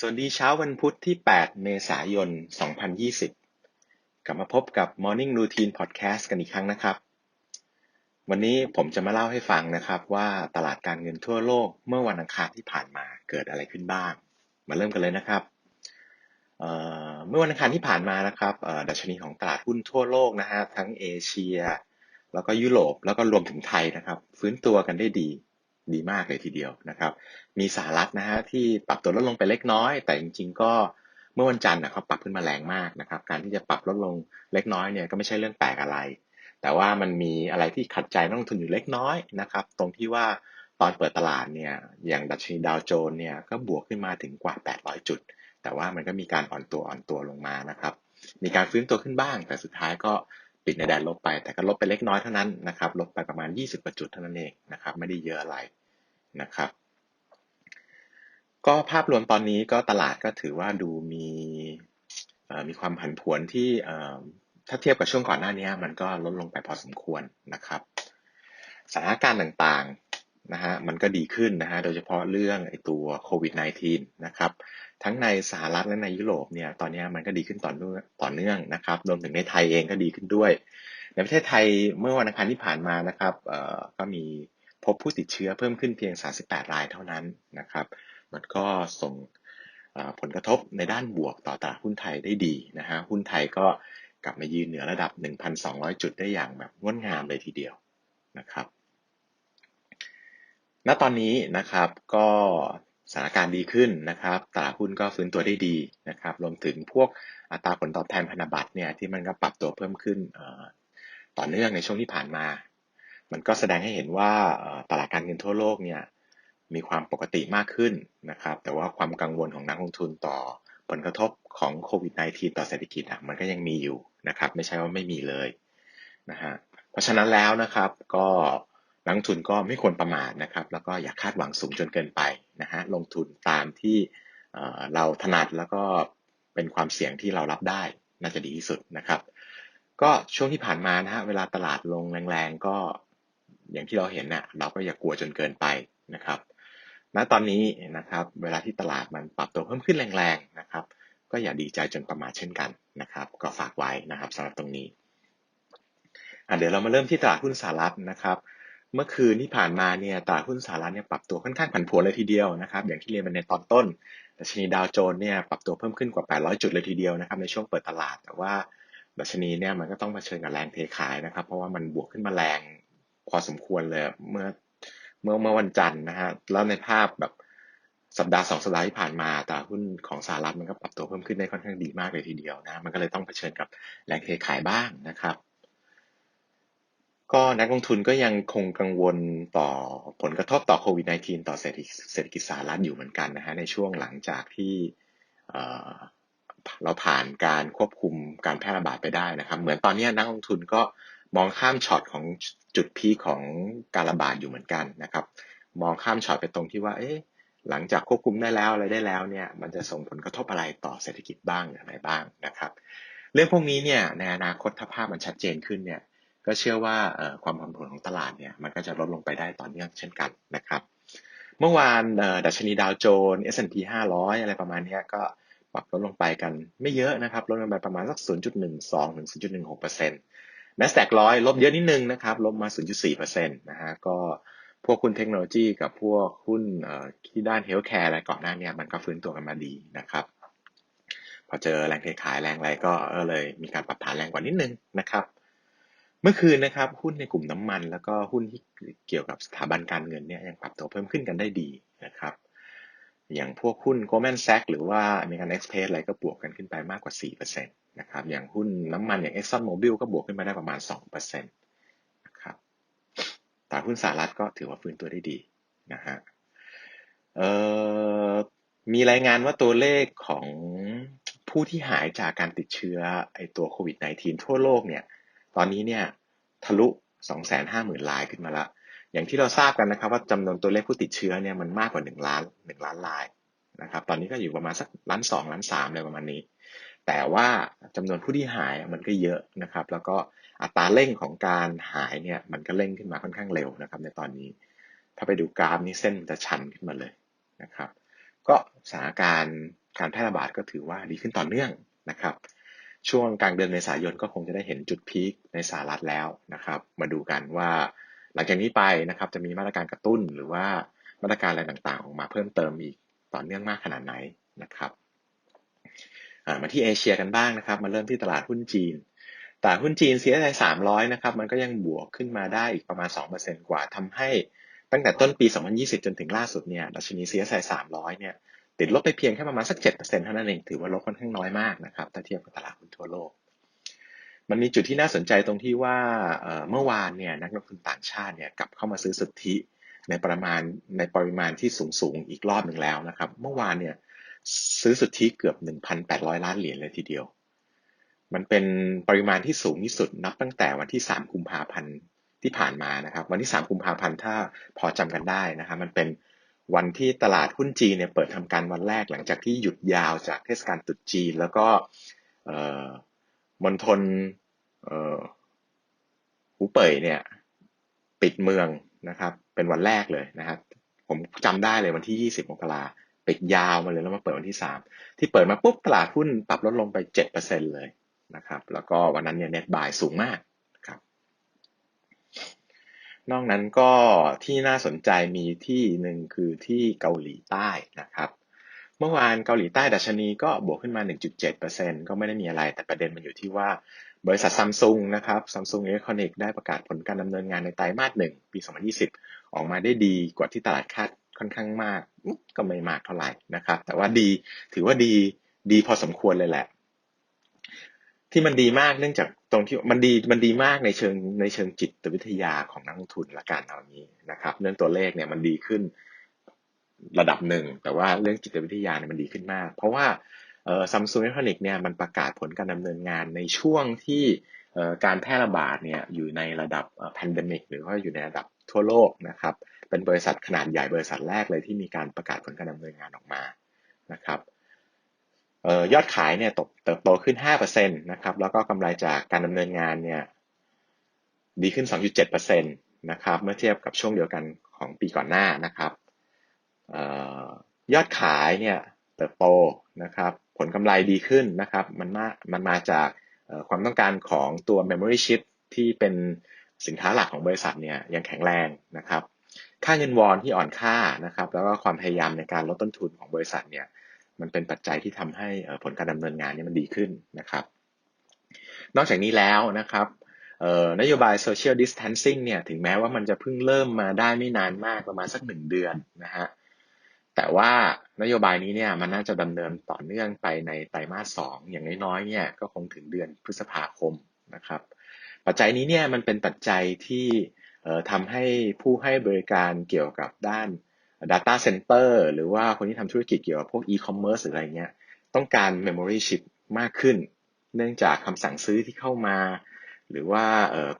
สวัสดีเช้าวันพุธที่ 8 เมษายน 2020 กลับมาพบกับ Morning Routine Podcast กันอีกครั้งนะครับ วันนี้ผมจะมาเล่าให้ฟังนะครับว่าตลาดการเงินทั่วโลกเมื่อวันอังคารที่ผ่านมาเกิดอะไรขึ้นบ้าง มาเริ่มกันเลยนะครับเมื่อวันอังคารที่ผ่านมานะครับดัชนีของตลาดหุ้นทั่วโลกนะฮะทั้งเอเชีย แล้วก็ยุโรปแล้วก็รวมถึงไทยนะครับ ฟื้นตัวกันได้ดี ดีมากเลยทีเดียวนะครับ มีสหรัฐนะฮะที่ปรับตัวลดลงไปเล็กน้อย แต่จริง ๆ ก็เมื่อวันจันทร์นะเขาปรับขึ้นมาแรงมากนะครับ การที่จะปรับลดลงเล็กน้อยเนี่ยก็ไม่ใช่เรื่องแปลกอะไร แต่ว่ามันมีอะไรที่ขัดใจนักลงทุนอยู่เล็กน้อยนะครับ ตรงที่ว่าตอนเปิดตลาดเนี่ยอย่างดัชนีดาวโจนส์เนี่ยก็บวกขึ้นมาถึงกว่า 800 จุด แต่ว่ามันก็มีการอ่อนตัวอ่อนตัวลงมานะครับ มีการฟื้นตัวขึ้นบ้าง แต่สุดท้ายก็ปิดในแดนลบไป แต่ก็ลบไปเล็กน้อยเท่านั้นนะครับ ลบไปประมาณ 20จุดเท่านั้นเองนะครับ ไม่ได้เยอะอะไร นะครับ ก็ภาพรวมตอนนี้ก็ตลาดก็ถือว่าดูมีมีความผันผวนที่ถ้าเทียบกับช่วงก่อนหน้านี้มันก็ลดลงไปพอสมควรนะครับ สถานการณ์ต่างๆนะฮะมันก็ดีขึ้นนะฮะโดยเฉพาะเรื่องไอตัวโควิด -19 นะครับทั้งในสหรัฐและในยุโรปเนี่ยตอนนี้มันก็ดีขึ้นต่อเนื่องต่อเนื่องนะครับรวมถึงในไทยเองก็ดีขึ้นด้วย ในประเทศไทยเมื่อวันอังคารที่ผ่านมานะครับก็มี พบผู้ติดเชื้อเพิ่มขึ้นเพียง 38 รายเท่านั้นนะครับ มันก็ส่งผลกระทบในด้านบวกต่อตลาดหุ้นไทยได้ดีนะฮะ หุ้นไทยก็กลับมายืนเหนือระดับ 1,200 จุดได้อย่างแบบงดงามเลยทีเดียวนะครับ ณ ตอนนี้นะครับก็สถานการณ์ดีขึ้นนะครับตลาดหุ้นก็ฟื้นตัวได้ดีนะครับ รวมถึงพวกอัตราผลตอบแทนพันธบัตรเนี่ยที่มันก็ปรับตัวเพิ่มขึ้นต่อเนื่องในช่วงที่ผ่านมา มันก็แสดงให้เห็นว่าตลาดการเงินทั่วโลกเนี่ยมีความปกติมากขึ้นนะครับ แต่ว่าความกังวลของนักลงทุนต่อผลกระทบของโควิด -19 ต่อเศรษฐกิจอะมันก็ยังมีอยู่นะครับ ไม่ใช่ว่าไม่มีเลยนะฮะเพราะฉะนั้นแล้วนะครับก็นักลงทุนก็ไม่ควรประมาทนะครับ แล้วก็อย่าคาดหวังสูงจนเกินไปนะฮะลงทุนตามที่เราถนัดแล้วก็เป็นความเสี่ยงที่เรารับได้น่าจะดีที่สุดนะครับ ก็ช่วงที่ผ่านมานะฮะเวลาตลาดลงแรงๆก็ อย่างที่เราเห็นเนะ่ยเราก็อย่ากลัวจนเกินไปนะครับณตอนนี้นะครับเวลาที่ตลาดมันปรับตัวเพิ่มขึ้นแรงๆนะครับ ก็อย่าดีใจจนประมาทเช่นกันนะครับ ก็ฝากไว้นะครับสำหรับตรงนี้เดี๋ยวเรามาเริ่มที่ตลาดหุ้นสหรัฐนะครับ เมื่อคืนที่ผ่านมาเนี่ยตลาดหุ้นสหรัฐเนี่ยปรับตัวค่อนข้างผันผวนเลยทีเดียวนะครับ อย่างที่เรียนไปในตอนต้นดัชนีดาวโจนส์เนี่ยปรับตัวเพิ่มขึ้นกว่า 800 จุดเลยทีเดียวนะครับในช่วงเปิดตลาดแต่ว่าดัชนีเนี่ยมันก็ต้องมาเชิญกับแรงเทขายนะครับ เพราะว่ามันบวกขึ้นมาแรง พอสมควรเลยเมื่อเมื่อเมื่อวันจันทร์นะฮะแล้วในภาพแบบสัปดาห์สองสัปดาห์ที่ผ่านมาตลาดหุ้นของสหรัฐมันก็ปรับตัวเพิ่มขึ้นได้ค่อนข้างดีมากเลยทีเดียวนะ มันก็เลยต้องเผชิญกับแรงเทขายบ้างนะครับ ก็นักลงทุนก็ยังคงกังวลต่อผลกระทบต่อโควิด -19 ต่อเศรษฐกิจเศรษฐกิจสหรัฐอยู่เหมือนกันนะฮะในช่วงหลังจากที่เราผ่านการควบคุมการแพร่ระบาดไปได้นะครับ เหมือนตอนนี้นักลงทุนก็ มองข้ามช็อตของจุดพีของการระบาดอยู่เหมือนกันนะครับ มองข้ามช็อตไปตรงที่ว่า เอ๊ะหลังจากควบคุมได้แล้วอะไรได้แล้วเนี่ย มันจะส่งผลกระทบอะไรต่อเศรษฐกิจบ้างอย่างไรบ้างนะครับ เรื่องพวกนี้เนี่ยในอนาคตถ้าภาพมันชัดเจนขึ้นเนี่ยก็เชื่อว่าความผันผวนของตลาดเนี่ยมันก็จะลดลงไปได้ต่อเนื่องเช่นกันนะครับ เมื่อวานดัชนีดาวโจนส์ S&P 500 อะไรประมาณนี้ก็ปรับลดลงไปกันไม่เยอะนะครับ ลดลงไปประมาณสัก 0.12ถึง0.16%เ n a s d a q ร้อยลบเยอะนิดนึงนะครับ ลบมา 0.4%นะฮะก็พวกหุ้นเทคโนโลยีกับพวกหุ้นที่ด้านเฮลท์แคร์อะไรก่อนหน้านี้มันก็ฟื้นตัวกันมาดีนะครับ พอเจอแรงเทขายแรงอะไรก็เลยมีการปรับฐานแรงกว่านิดนึงนะครับ เมื่อคืนนะครับหุ้นในกลุ่มน้ำมัน แล้วก็หุ้นที่เกี่ยวกับสถาบันการเงินเนี่ยยังปรับตัวเพิ่มขึ้นกันได้ดีนะครับ อย่างพวกหุ้น Goldman Sachs หรือว่า American Express อะไรก็บวกกันขึ้นไปมากกว่า 4%น นะครับอย่างหุ้นน้ำมันอย่าง Exxon Mobil ก็บวกขึ้นมาได้ประมาณ 2%นะครับตลาดหุ้นสหรัฐก็ถือว่าฟื้นตัวได้ดีนะฮะมีรายงานว่าตัวเลขของผู้ที่หายจากการติดเชื้อไอตัวโควิด -19 ทั่วโลกเนี่ย ตอนนี้เนี่ยทะลุ 250,000รายขึ้นมาล้วอย่างที่เราทราบกันนะครับว่าจำนวนตัวเลขผู้ติดเชื้อเนี่ยมันมากกว่า 1 ล้าน 1 ล้านรายนะครับ ตอนนี้ก็อยู่ประมาณสักล้านสองล้านสามอะไรประมาณนี้ แต่ว่าจำนวนผู้ที่หายมันก็เยอะนะครับ แล้วก็อัตราเร่งของการหายเนี่ยมันก็เร่งขึ้นมาค่อนข้างเร็วนะครับ ในตอนนี้ ถ้าไปดูกราฟนี้เส้นจะชันขึ้นมาเลยนะครับ ก็สถานการณ์การแพร่ระบาดก็ถือว่าดีขึ้นต่อเนื่องนะครับ ช่วงกลางเดือนเมษายนก็คงจะได้เห็นจุดพีคในสหรัฐแล้วนะครับ มาดูกันว่าหลังจากนี้ไปนะครับจะมีมาตรการกระตุ้นหรือว่ามาตรการอะไรต่างๆ ออกมาเพิ่มเติมอีกต่อเนื่องมากขนาดไหนนะครับ มาที่เอเชียกันบ้างนะครับ มาเริ่มที่ตลาดหุ้นจีนตลาดหุ้นจีน CSI 300 นะครับ มันก็ยังบวกขึ้นมาได้อีกประมาณ 2%กว่าทำให้ตั้งแต่ต้นปี 2020 จนถึงล่าสุดเนี่ยดัชนี CSI 300 เนี่ย ติดลบไปเพียงแค่ประมาณสัก 7%เท่านั้นเอง ถือว่าลบค่อนข้างน้อยมากนะครับ ถ้าเทียบกับตลาดหุ้นทั่วโลก มันมีจุดที่น่าสนใจตรงที่ว่าเมื่อวานเนี่ยนักลงทุนต่างชาติเนี่ยกลับเข้ามาซื้อสุทธิในประมาณในปริมาณที่สูงสูงอีกรอบหนึ่งแล้วนะครับ เมื่อวานเนี่ย ซื้อสุทธิเกือบ 1,800 ล้านเหรียญเลยทีเดียว มันเป็นปริมาณที่สูงที่สุดนับตั้งแต่วันที่ 3 กุมภาพันธ์ที่ผ่านมานะครับ วันที่ 3 กุมภาพันธ์ถ้าพอจำกันได้นะครับมันเป็นวันที่ตลาดหุ้นจีนเนี่ยเปิดทำการวันแรกหลังจากที่หยุดยาวจากเทศกาลตรุษจีน แล้วก็มณฑลหูเป่ยเนี่ยปิดเมืองนะครับ เป็นวันแรกเลยนะครับ ผมจำได้เลยวันที่ 20มกรา ปิดยาวมาเลยแล้วมาเปิดวันที่3ที่เปิดมาปุ๊บตลาดหุ้นปรับลดลงไป7%เลยนะครับ แล้วก็วันนั้นเนี่ยเน็ตบายสูงมากครับ นอกนั้นก็ที่น่าสนใจมีที่หนึ่งคือที่เกาหลีใต้นะครับเมื่อวานเกาหลีใต้ดัชนีก็บวกขึ้นมา 1.7%ก็ไม่ได้มีอะไร แต่ประเด็นมันอยู่ที่ว่าบริษัทซัมซุงนะครับซัมซุงอิเล็กทรอนิกส์ได้ประกาศผลการดำเนินงานในไตรมาสหนึ่งปี 2020 ออกมาได้ดีกว่าที่ตลาดคาด ค่อนข้างมากก็ไม่มากเท่าไหร่นะครับ แต่ว่าดีถือว่าดีดีพอสมควรเลยแหละ ที่มันดีมากเนื่องจากตรงที่มันดีมันดีมากในเชิงในเชิงจิตวิทยาของนักลงทุนละกันเอานี้นะครับ เรื่องตัวเลขเนี่ยมันดีขึ้นระดับหนึ่ง แต่ว่าเรื่องจิตวิทยาเนี่ยมันดีขึ้นมาก เพราะว่าซัมซุงอิเล็กทรอนิกส์เนี่ยมันประกาศผลการดำเนินงานในช่วงที่การแพร่ระบาดเนี่ยอยู่ในระดับแพนเดมิกหรือว่าอยู่ในระดับทั่วโลกนะครับ เป็นบริษัทขนาดใหญ่บริษัทแรกเลยที่มีการประกาศผลการดำเนินงานออกมานะครับยอดขายเนี่ยเติบโตขึ้น 5%นะครับ แล้วก็กำไรจากการดำเนินงานเนี่ยดีขึ้น 2.7%นะครับ เมื่อเทียบกับช่วงเดียวกันของปีก่อนหน้านะครับยอดขายเนี่ยเติบโตนะครับ ผลกำไรดีขึ้นนะครับ มันมามันมาจากความต้องการของตัว memory chip ที่เป็นสินค้าหลักของบริษัทเนี่ยยังแข็งแรงนะครับ ค่าเงินวอนที่อ่อนค่านะครับ แล้วก็ความพยายามในการลดต้นทุนของบริษัทเนี่ย มันเป็นปัจจัยที่ทำให้ผลการดำเนินงานนี้มันดีขึ้นนะครับ นอกจากนี้แล้วนะครับนโยบาย social distancing เนี่ยถึงแม้ว่ามันจะเพิ่งเริ่มมาได้ไม่นานมากประมาณสักหนึ่งเดือนนะฮะแต่ว่านโยบายนี้เนี่ยมันน่าจะดำเนินต่อเนื่องไปในไตรมาสสองอย่างน้อยๆเนี่ยก็คงถึงเดือนพฤษภาคมนะครับ ปัจจัยนี้เนี่ยมันเป็นปัจจัยที่ ทำให้ผู้ให้บริการเกี่ยวกับด้าน Data Center หรือว่าคนที่ทำธุรกิจเกี่ยวกับพวก e-commerce หรืออะไรเงี้ยต้องการ memory chip มากขึ้น เนื่องจากคำสั่งซื้อที่เข้ามา หรือว่า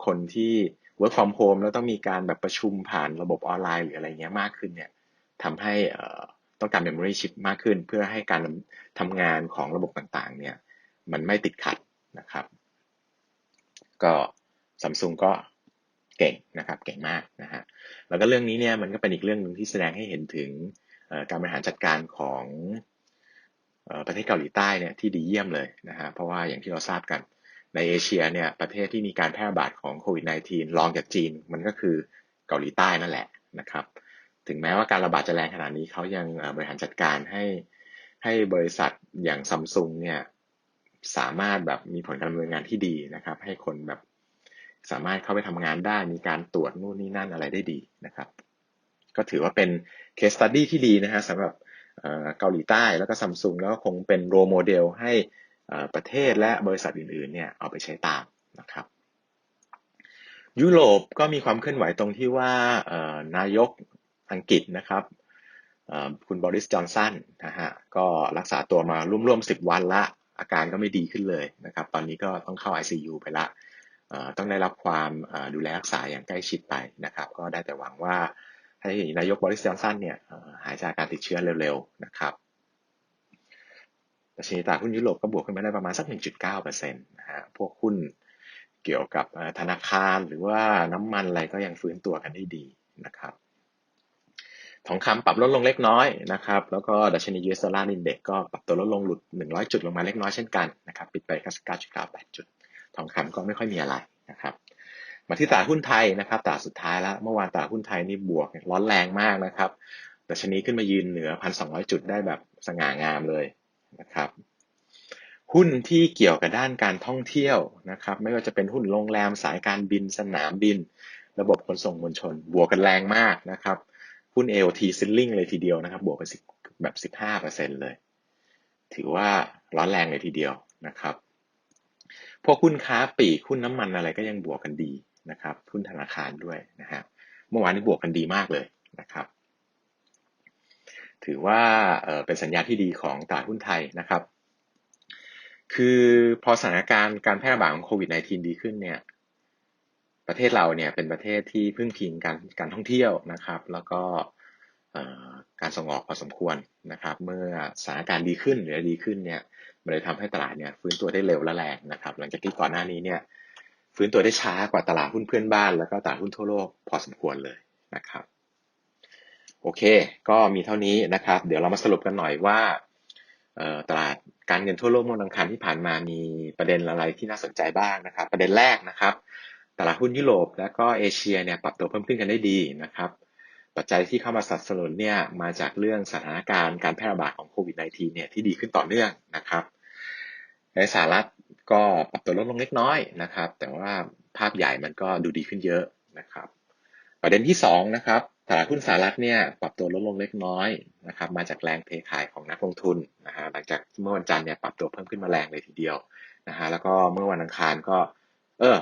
คนที่ work from home แล้วต้องมีการแบบประชุมผ่านระบบออนไลน์หรืออะไรเงี้ยมากขึ้นเนี่ยทำให้ต้องการ memory chip มากขึ้น เพื่อให้การทำงานของระบบต่างๆเนี่ยมันไม่ติดขัดนะครับ ก็ซัมซุงก็ เก่งนะครับเก่งมากนะฮะแล้วก็เรื่องนี้เนี่ยมันก็เป็นอีกเรื่องหนึ่งที่แสดงให้เห็นถึงการบริหารจัดการของประเทศเกาหลีใต้เนี่ยที่ดีเยี่ยมเลยนะฮะเพราะว่าอย่างที่เราทราบกันในเอเชียเนี่ยประเทศที่มีการแพร่ระบาดของโควิด -19 รองจากจีนมันก็คือเกาหลีใต้นั่นแหละนะครับ ถึงแม้ว่าการระบาดจะแรงขนาดนี้เขายังบริหารจัดการให้ให้บริษัทอย่างซัมซุงเนี่ยสามารถแบบมีผลการดำเนินงานที่ดีนะครับ ให้คนแบบ สามารถเข้าไปทำงานได้มีการตรวจนู่นนี่นั่นอะไรได้ดีนะครับ ก็ถือว่าเป็นเคสตัดดี้ที่ดีนะฮะสำหรับเกาหลีใต้แล้วก็ซัมซุงแล้วก็คงเป็นโรโมเดลให้ประเทศและบริษัทอื่นๆเนี่ยเอาไปใช้ตามนะครับ ยุโรปก็มีความเคลื่อนไหวตรงที่ว่านายกอังกฤษนะครับคุณบริสจอนสันนะฮะก็รักษาตัวมาร่วมๆสิบวันละอาการก็ไม่ดีขึ้นเลยนะครับ ตอนนี้ก็ต้องเข้า ICU ไปละ ต้องได้รับความดูแลรักษาอย่างใกล้ชิดไปนะครับ ก็ได้แต่หวังว่าให้นายกบริสจอนสันเนี่ยหายจากการติดเชื้อเร็วๆนะครับดัชนีตลาดหุ้นยุโรปก็บวกขึ้นมาได้ประมาณสัก 1.9%นะฮะพวกหุ้นเกี่ยวกับธนาคารหรือว่าน้ำมันอะไรก็ยังฟื้นตัวกันได้ดีนะครับ ทองคำปรับลดลงเล็กน้อยนะครับ แล้วก็ดัชนี US Dollar Index ก็ปรับตัวลดลงหลุด 100 จุดลงมาเล็กน้อยเช่นกันนะครับ ปิดไป99.98จุด ทองคำก็ไม่ค่อยมีอะไรนะครับ มาที่ตลาดหุ้นไทยนะครับตลาดสุดท้ายแล้วเมื่อวานตลาดหุ้นไทยนี่บวกร้อนแรงมากนะครับดัชนีขึ้นมายืนเหนือ 1,200 จุดได้แบบสง่างามเลยนะครับหุ้นที่เกี่ยวกับด้านการท่องเที่ยวนะครับ ไม่ว่าจะเป็นหุ้นโรงแรมสายการบินสนามบิน ระบบขนส่งมวลชน บวกกันแรงมากนะครับหุ้น AOT ซิลลิงเลยทีเดียวนะครับ บวกไปสิแบบ 15%เลย ถือว่าร้อนแรงเลยทีเดียวนะครับ วกหุ้นค้าปลีกหุ้นน้ำมันอะไรก็ยังบวกกันดีนะครับหุ้นธนาคารด้วยนะฮะเมื่อวานนี้บวกกันดีมากเลยนะครับ ถือว่าเป็นสัญญาณที่ดีของตลาดหุ้นไทยนะครับ คือพอสถานการณ์การแพร่ระบาดของโควิด -19 ดีขึ้นเนี่ยประเทศเราเนี่ยเป็นประเทศที่พึ่งพิงการการท่องเที่ยวนะครับ แล้วก็การส่งออกพอสมควรนะครับ เมื่อสถานการณ์ดีขึ้นหรือดีขึ้นเนี่ย มันเลยทำให้ตลาดเนี่ยฟื้นตัวได้เร็วและแรงนะครับ หลังจากที่ก่อนหน้านี้เนี่ยฟื้นตัวได้ช้ากว่าตลาดหุ้นเพื่อนบ้าน แล้วก็ตลาดหุ้นทั่วโลกพอสมควรเลยนะครับ โอเค ก็มีเท่านี้นะครับ เดี๋ยวเรามาสรุปกันหน่อยว่าตลาดการเงินทั่วโลกเมื่อวันอังคารที่ผ่านมามีประเด็นอะไรที่น่าสนใจบ้างนะครับ ประเด็นแรกนะครับ ตลาดหุ้นยุโรปและก็เอเชียเนี่ยปรับตัวเพิ่มขึ้นกันได้ดีนะครับปัจจัยที่เข้ามาสนับสนุนเนี่ยมาจากเรื่องสถานการณ์การแพร่ระบาดของโควิด -19 เนี่ยที่ดีขึ้นต่อเนื่องนะครับ ในสหรัฐก็ปรับตัวลดลงเล็กน้อยนะครับ แต่ว่าภาพใหญ่มันก็ดูดีขึ้นเยอะนะครับ ประเด็นที่2นะครับตลาดหุ้นสหรัฐเนี่ยปรับตัวลดลงเล็กน้อยนะครับมาจากแรงเทขายของนักลงทุนนะฮะหลังจากเมื่อวันจันทร์เนี่ยปรับตัวเพิ่มขึ้นมาแรงเลยทีเดียวนะฮะแล้วก็เมื่อวันอังคารก็ เออ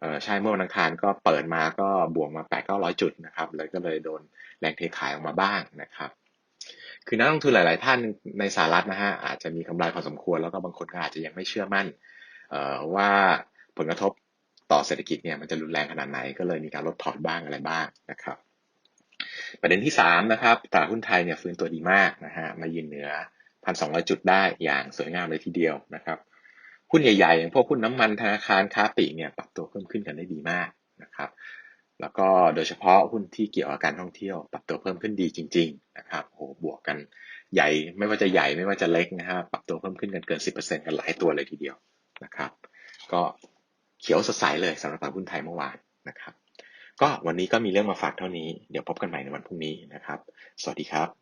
เออใช่เมื่อวันอังคารก็เปิดมาก็บวกมา8 9 0 0 จุดนะครับเลยก็เลยโดนแรงเทขายออกมาบ้างนะครับ คือนักลงทุนหลาย ๆ ท่านในสหรัฐนะฮะอาจจะมีกำไรพอสมควร แล้วก็บางคนก็อาจจะยังไม่เชื่อมั่นว่าผลกระทบต่อเศรษฐกิจเนี่ยมันจะรุนแรงขนาดไหนก็เลยมีการลดพอร์ตบ้างอะไรบ้างนะครับ ประเด็นที่3นะครับตลาดหุ้นไทยเนี่ยฟื้นตัวดีมากนะฮะมายืนเหนือ 1,200 จุดได้อย่างสวยงามเลยทีเดียวนะครับหุ้นใหญ่ ๆ อย่างพวกหุ้นน้ำมันธนาคารค้าปลีกเนี่ยปรับตัวเพิ่มขึ้นกันได้ดีมากนะครับ แล้วก็โดยเฉพาะหุ้นที่เกี่ยวกับการท่องเที่ยว ปรับตัวเพิ่มขึ้นดีจริง ๆ นะครับโอ้บวกกันใหญ่ไม่ว่าจะใหญ่ไม่ว่าจะเล็กนะครับปรับตัวเพิ่มขึ้นกันเกิน 10%กันหลายตัวเลยทีเดียวนะครับ ก็เขียวสดใสเลยสำหรับตลาดหุ้นไทยเมื่อวานนะครับ ก็วันนี้ก็มีเรื่องมาฝากเท่านี้ เดี๋ยวพบกันใหม่ในวันพรุ่งนี้นะครับ สวัสดีครับ